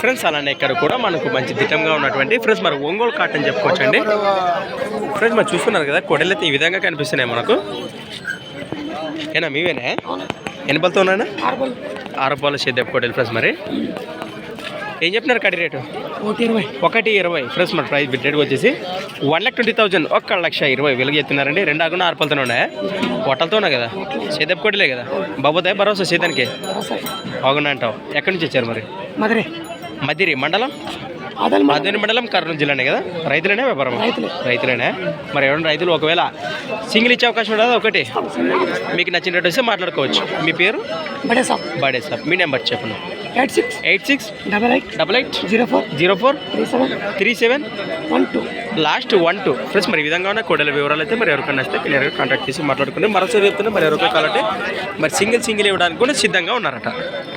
Friends అలానే ఇక్కడ కూడా మనకు మంచి దిట్టంగా ఉన్నటువంటి ఫ్రెండ్స్ మరి ఒంగోలు కాటన్ చెప్పుకోవచ్చండి. ఫ్రెండ్స్ మరి చూస్తున్నారు కదా కొడలు అయితే ఈ విధంగా కనిపిస్తున్నాయి మనకు. ఏనా మీవేనా? ఎన్ని బలతో ఉన్నాయన్నా ఆరు పాలు చేద్దాం కొడలు ఫ్రెండ్స్ మరి. ఏం చెప్పినారు కడి రేటు? ఒకటి ఇరవై. ఒకటి ఇరవై. ఫ్రెండ్స్ మన ప్రైస్ బిడ్ రేట్ వచ్చేసి వన్ లాక్ ట్వంటీ థౌసండ్ ఒక్క లక్ష ఇరవై వెలుగు చెప్తున్నారండి రెండు ఆగున ఆరు పలతోనే ఉన్నాయా? హోటల్తో ఉన్నాయి కదా? సేదప్ కొట్టలే కదా? బాబోతాయి భరోసా సీతానికి బాగున్నా అంటావు. ఎక్కడి నుంచి వచ్చారు మరి? మధురై. మదిరి మండలం? మధురి మండలం. కర్నూలు జిల్లానే కదా? రైతులేనే వ్యాపారం? రైతులే. రైతులేనే? మరి ఎవరైనా రైతులు ఒకవేళ సింగిల్ ఇచ్చే అవకాశం ఉండదు ఒకటి. మీకు నచ్చిన రేట్ వస్తే మాట్లాడుకోవచ్చు. మీ పేరు? బడే సాబ్. బాడే సార్ మీ నెంబర్ చెప్పండి. Eight six eight six double eight double eight zero four zero four three seven three seven one two last one two friends మరి ఈ విధంగా ఉన్న కోడల వివరాలు అయితే మరి ఎవరికైనా వస్తే క్లియర్గా కాంటాక్ట్ చేసి మాట్లాడుకుని మరోసారి చెప్తున్నా మరి ఎవరికో కావాలంటే మరి సింగిల్ సింగిల్ ఇవ్వడానికి కూడా సిద్ధంగా ఉన్నారట.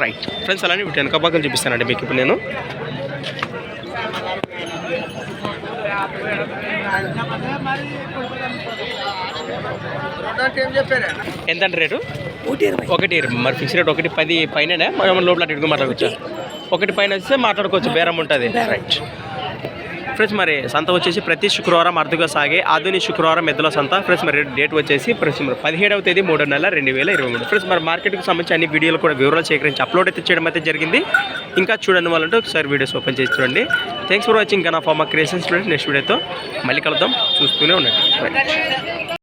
రైట్ ఫ్రెండ్స్ అలానే వీటి వెనక భాగం చూపిస్తానండి మీకు ఇప్పుడు నేను. ఎంతంటే రేటు? ఒకటి ఇరవై. ఒకటి మరి ఫిక్స్ రేట్ ఒకటి పది పైన మనం లోపల అటు మాట్లాడుకోవచ్చు? ఒకటి. పైన వస్తే మాట్లాడుకోవచ్చు బేరం ఉంటుంది. రైట్ ఫ్రెండ్స్ మరి సంత వచ్చేసి ప్రతి శుక్రవారం అర్థగా సాగే ఆధునిక శుక్రవారం ఎద్దుల సంత. ఫ్రెండ్స్ మరి డేట్ వచ్చేసి ఫ్రెండ్స్ మరి పదిహేడవ తేదీ మూడో నెల రెండు వేల ఇరవై మూడు. ఫ్రెండ్స్ మరి మార్కెట్కి సంబంధించి అన్ని వీడియోలు కూడా వివరాలు సేకరించి అప్లోడ్ అయితే చేయడం అయితే జరిగింది. ఇంకా చూడండి వాళ్ళంటే ఒకసారి వీడియోస్ ఓపెన్ చేసి చూడండి. Thanks for watching Gana pharma creations next వీడియోతో మళ్ళీ కలుద్దాం. చూస్తూనే ఉండండి.